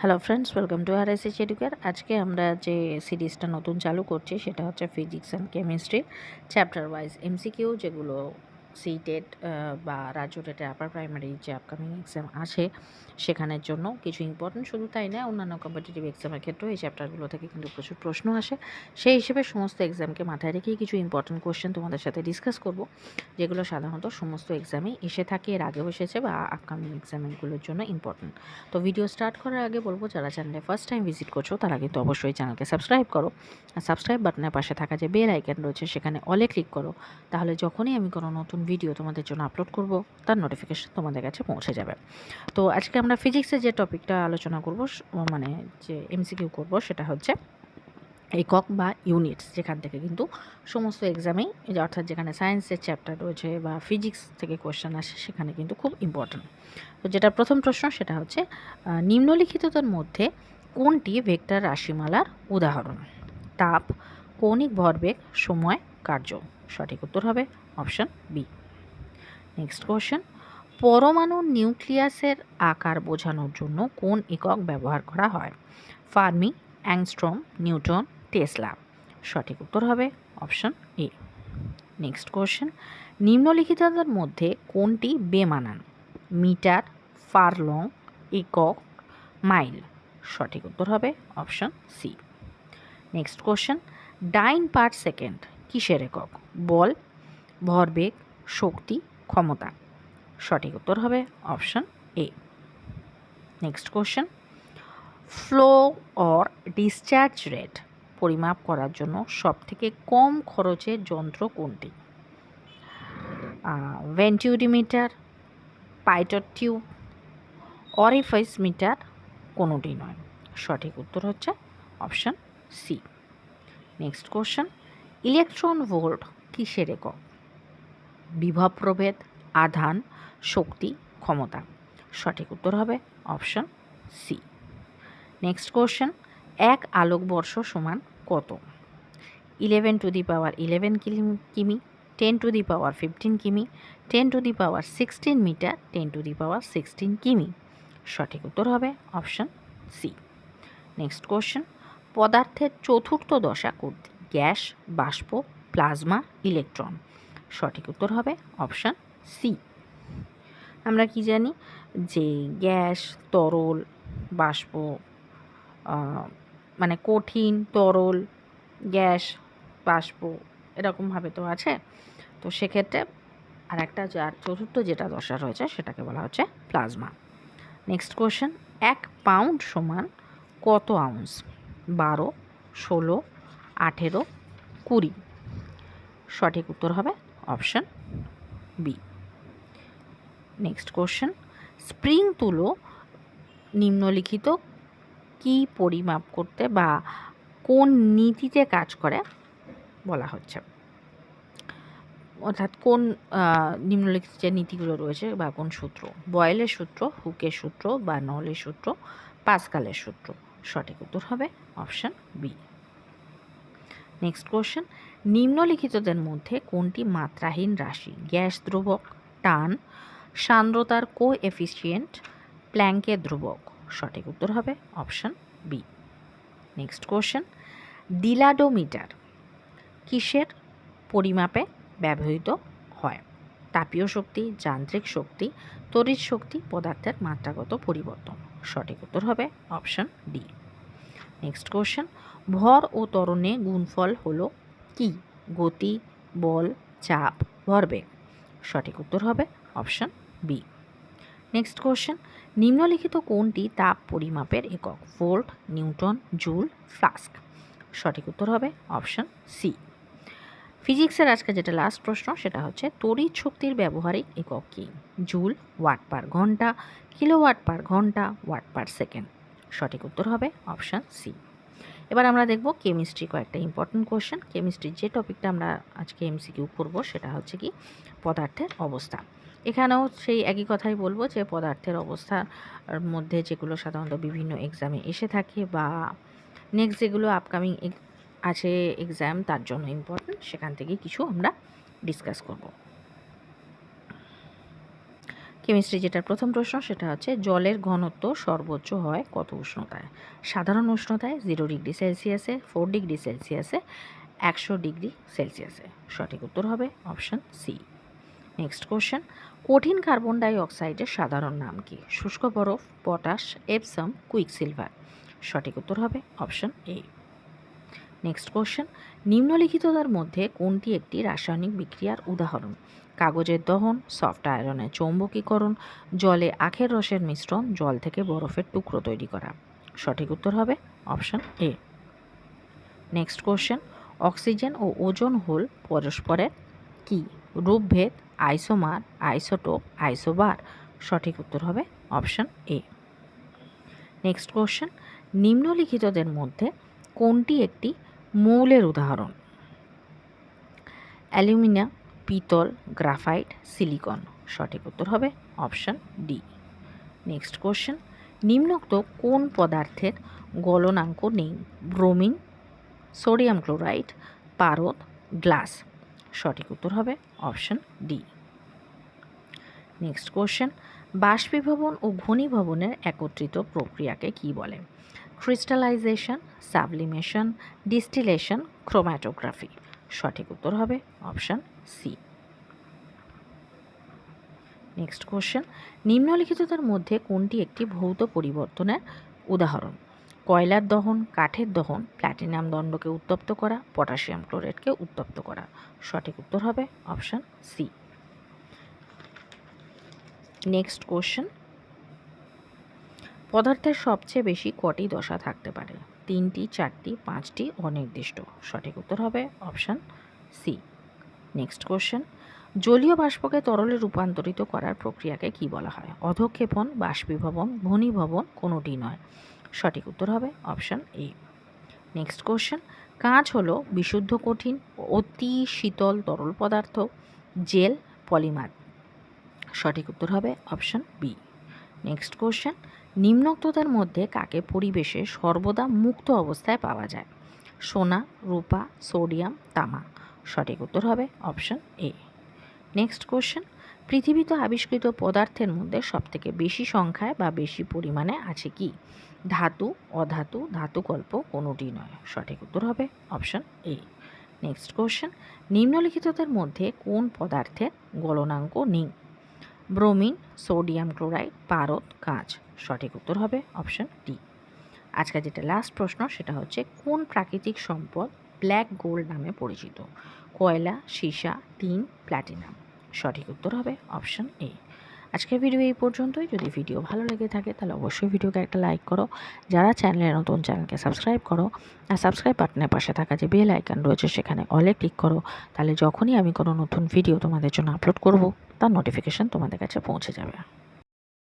Hello friends welcome to R S H এডুকের আজকে আমরা যে সিরিজটা নতুন চালু করছি, সেটা হচ্ছে physics and chemistry chapter wise MCQ যেগুলো সিটেড বা রাজ্য টেটে আপার প্রাইমারি যে আপকামিং এক্সাম আছে সেখানের জন্য কিছু ইম্পর্টেন্ট শুধু তাই না, অন্যান্য কম্পিটিটিভ এক্সামের ক্ষেত্রেও এই চ্যাপ্টারগুলো থেকে কিন্তু প্রচুর প্রশ্ন আসে। সেই হিসেবে সমস্ত এক্সামকে মাথায় রেখেই কিছু ইম্পর্টেন্ট কোশ্চেন তোমাদের সাথে ডিসকাস করব, যেগুলো সাধারণত সমস্ত এক্সামেই এসে থাকে, এর আগেও এসেছে বা আপকামিং এক্সামগুলোর জন্য ইম্পর্টেন্ট তো ভিডিও স্টার্ট করার আগে বলব, যারা চ্যানেলে ফার্স্ট টাইম ভিজিট করছ, তারা কিন্তু অবশ্যই চ্যানেলকে সাবস্ক্রাইব করো। আর সাবস্ক্রাইব বাটনের পাশে থাকা যে বেল আইকন রয়েছে, সেখানে অলে ক্লিক করো। তাহলে যখনই আমি কোনো নতুন ভিডিও তোমাদের জন্য আপলোড করব, তার নোটিফিকেশান তোমাদের কাছে পৌঁছে যাবে। তো আজকে আমরা ফিজিক্সের যে টপিকটা আলোচনা করব মানে যে এমসিকিউ করব, সেটা হচ্ছে একক বা ইউনিটস যেখান থেকে কিন্তু সমস্ত এক্সামেই অর্থাৎ যেখানে সায়েন্সের চ্যাপ্টার রয়েছে বা ফিজিক্স থেকে কোয়েশ্চেন আসে, সেখানে কিন্তু খুব ইম্পর্ট্যান্ট তো যেটা প্রথম প্রশ্ন, সেটা হচ্ছে নিম্নলিখিতদের মধ্যে কোনটি ভেক্টর রাশিমালার উদাহরণ? তাপ, কৌণিক ভরবেগ, সময়, কার্য? সঠিক উত্তর হবে অপশান বি নেক্সট কোশ্চেন পরমাণু নিউক্লিয়াসের আকার বোঝানোর জন্য কোন একক ব্যবহার করা হয়? Fermi, angstrom, newton, Tesla. সঠিক উত্তর হবে অপশন এ নেক্সট কোশ্চেন নিম্নলিখিতদের মধ্যে কোনটি বেমানান? মিটার, ফারলং, একক, মাইল। সঠিক উত্তর হবে option C next question dyne per second কিসের একক? বল, ভরবেগ, শক্তি ক্ষমতা। সঠিক উত্তর হবে option A. Next question. Flow or discharge rate পরিমাপ করার জন্য সবথেকে কম খরচের যন্ত্র কোনটি? ভেন্টিউডিমিটার পাইটর টিউব অরিফাইস মিটার কোনোটি নয়। সঠিক উত্তর হচ্ছে option C. Next question. Electron volt কিসের একক? বিভব প্রভেদ আধান, শক্তি, ক্ষমতা। সঠিক উত্তর হবে অপশন সি নেক্সট কোশ্চেন এক আলোকবর্ষ সমান কত? Eleven to the power eleven কিমি ten to the power fifteen কিমি ten to the power sixteen metre ten to the power sixteen কিমি। সঠিক উত্তর হবে অপশান সি নেক্সট কোশ্চেন পদার্থের চতুর্থ দশা কোনটি? গ্যাস, বাষ্প, প্লাজমা, ইলেকট্রন। সঠিক উত্তর হবে অপশান সি। আমরা কি জানি? যে গ্যাস, তরল, বাষ্প মানে কঠিন, তরল, গ্যাস, বাষ্প এরকমভাবে তো আছে। তো সেক্ষেত্রে আর একটা যার চতুর্থ যেটা দশা রয়েছে সেটাকে বলা হচ্ছে প্লাজমা। নেক্সট কোশ্চেন এক পাউন্ড সমান কত আউন্স বারো, ষোলো, আঠেরো, কুড়ি। সঠিক উত্তর হবে option B. Next question. Spring তুলো নিম্নলিখিত কি পরিমাপ করতে বা কোন নীতিতে কাজ করে বলা হচ্ছে। অর্থাৎ কোন নিম্নলিখিত যে নীতিগুলো রয়েছে বা কোন সূত্র, বয়েলের সূত্র, হুকের সূত্র বা নলের সূত্র, পাসকালের সূত্র। সঠিক উত্তর হবে অপশান বি। নেক্সট কোশ্চেন নিম্নলিখিতদের মধ্যে কোনটি মাত্রাহীন রাশি? গ্যাস ধ্রুবক, টান, সান্দ্রতার কো এফিসিয়েন্ট প্ল্যাঙ্কের ধ্রুবক। সঠিক উত্তর হবে option B next question dilatometer কিসের পরিমাপে ব্যবহৃত হয়? তাপীয় শক্তি, যান্ত্রিক শক্তি, তড়িৎ শক্তি পদার্থের মাত্রাগত পরিবর্তন। সঠিক উত্তর হবে অপশান ডি নেক্সট কোশ্চেন ভর ও ত্বরণে গুণফল হলো কি? গতি, বল, চাপ, ভরবেগ। সঠিক উত্তর হবে অপশান বি নেক্সট কোশ্চেন নিম্নলিখিত কোনটি তাপ পরিমাপের একক? Volt, newton, joule, flask. সঠিক উত্তর হবে অপশান সি ফিজিক্সের আজকে যেটা লাস্ট প্রশ্ন, সেটা হচ্ছে তড়িৎ শক্তির ব্যবহারিক একক কী? জুল, ওয়াট পার ঘণ্টা, কিলোওয়াট পার ঘণ্টা, ওয়াট পার সেকেন্ড। সঠিক উত্তর হবে অপশান সি এবার আমরা দেখব কেমিস্ট্রি কয়েকটা ইম্পর্টেন্ট কোয়েশ্চেন কেমিস্ট্রির যে টপিকটা আমরা আজকে এমসিকিউ করব সেটা হচ্ছে কি পদার্থের অবস্থা। এখানেও সেই একই কথাই বলব যে পদার্থের অবস্থার মধ্যে যেগুলো সাধারণত বিভিন্ন এক্সামে এসে থাকে বা নেক্সট যেগুলো আপকামিং আছে এক্সাম তার জন্য ইম্পর্টেন্ট সেখান থেকে কিছু আমরা ডিসকাস করব। কেমিস্ট্রি যেটার প্রথম প্রশ্ন, সেটা হচ্ছে জলের ঘনত্ব সর্বোচ্চ হয় কত উষ্ণতায়? সাধারণ উষ্ণতায় জিরো ডিগ্রি সেলসিয়াসে ফোর ডিগ্রি সেলসিয়াসে একশো ডিগ্রি সেলসিয়াসে সঠিক উত্তর হবে অপশান সি নেক্সট কোশ্চেন কঠিন কার্বন ডাই অক্সাইডের সাধারণ নাম কি? শুষ্ক বরফ, পটাশ এপসাম কুইকসিলভার সঠিক উত্তর হবে অপশন এ নেক্সট কোশ্চেন নিম্নলিখিতদের মধ্যে কোনটি একটি রাসায়নিক বিক্রিয়ার উদাহরণ? কাগজের দহন, সফট আয়রনের চৌম্বকীকরণ, জলে আখের রসের মিশ্রণ, জল থেকে বরফের টুকরো তৈরি করা। সঠিক উত্তর হবে option A. Next question, oxygen O ozone whole পরস্পরের কি? রূপভেদ, আইসোমার, আইসোটোপ, আইসোবার। সঠিক উত্তর হবে অপশন এ। নেক্সট কোশ্চেন, নিম্নলিখিতদের মধ্যে কোনটি একটি মৌলের উদাহরণ? অ্যালুমিনিয়াম পিতল গ্রাফাইট সিলিকন। সঠিক উত্তর হবে অপশন ডি। নেক্সট কোশ্চেন, নিম্নোক্ত কোন পদার্থের গলনাঙ্ক নেই? ব্রোমিন, সোডিয়াম ক্লোরাইড, পারদ, গ্লাস। সঠিক উত্তর হবে অপশন ডি। নেক্সট কোশ্চেন, বাষ্পীভবন ও ঘনীভবনের একত্রিত প্রক্রিয়াকে কি বলে? Crystallisation, sublimation, distillation, chromatography. সঠিক উত্তর হবে অপশন সি। নেক্সট কোশ্চেন নিম্নলিখিতদের মধ্যে কোনটি একটি ভৌত পরিবর্তনের উদাহরণ? কয়লার দহন, কাঠের দহন প্ল্যাটিনাম দণ্ডকে উত্তপ্ত করা পটাশিয়াম ক্লোরাইডকে উত্তপ্ত করা। সঠিক উত্তর হবে অপশান সি নেক্সট কোশ্চেন পদার্থের সবচেয়ে বেশি কটি দশা থাকতে পারে? তিনটি, চারটি, পাঁচটি অনির্দিষ্ট। সঠিক উত্তর হবে অপশান সি নেক্সট কোশ্চেন জলীয় বাষ্পকে তরলে রূপান্তরিত করার প্রক্রিয়াকে কি বলা হয়? অধক্ষেপণ, বাষ্পীভবন, ঘনীভবন কোনোটি নয়। সঠিক উত্তর হবে অপশান এ নেক্সট কোশ্চেন কাঁচ হলো বিশুদ্ধ কঠিন অতি শীতল তরল পদার্থ, জেল, পলিমার। সঠিক উত্তর হবে অপশান বি নেক্সট কোশ্চেন নিম্নোক্ততার মধ্যে কাকে পরিবেশে সর্বদা মুক্ত অবস্থায় পাওয়া যায়? সোনা, রূপা, সোডিয়াম, তামা। সঠিক উত্তর হবে অপশান এ। নেক্সট কোশ্চেন, পৃথিবীতে আবিষ্কৃত পদার্থের মধ্যে সবথেকে বেশি সংখ্যায় বা বেশি পরিমাণে আছে কি? ধাতু, অধাতু, ধাতুকল্প কোনোটি নয়। সঠিক উত্তর হবে অপশান এ। নেক্সট কোশ্চেন, নিম্নলিখিতদের মধ্যে কোন পদার্থের গলনাঙ্ক নেই? ব্রোমিন, সোডিয়াম ক্লোরাইড, পারদ, কাঁচ। সঠিক উত্তর হবে অপশান ডি। আজকে যেটা লাস্ট প্রশ্ন, সেটা হচ্ছে কোন প্রাকৃতিক সম্পদ ব্ল্যাক গোল্ড নামে পরিচিত। কয়লা, সীসা টিন প্ল্যাটিনাম সঠিক উত্তর হবে অপশান এ। আজকের ভিডিও এই পর্যন্তই। যদি ভিডিও ভালো লেগে থাকে, তাহলে অবশ্যই ভিডিওকে একটা লাইক করো। যারা চ্যানেলে নতুন, চ্যানেলকে সাবস্ক্রাইব করো। আর সাবস্ক্রাইব বাটনের পাশে থাকা যে বেল আইকন রয়েছে, সেখানে অলে ক্লিক করো। তাহলে যখনই আমি কোনো নতুন ভিডিও তোমাদের জন্য আপলোড করব, তার নোটিফিকেশান তোমাদের কাছে পৌঁছে যাবে।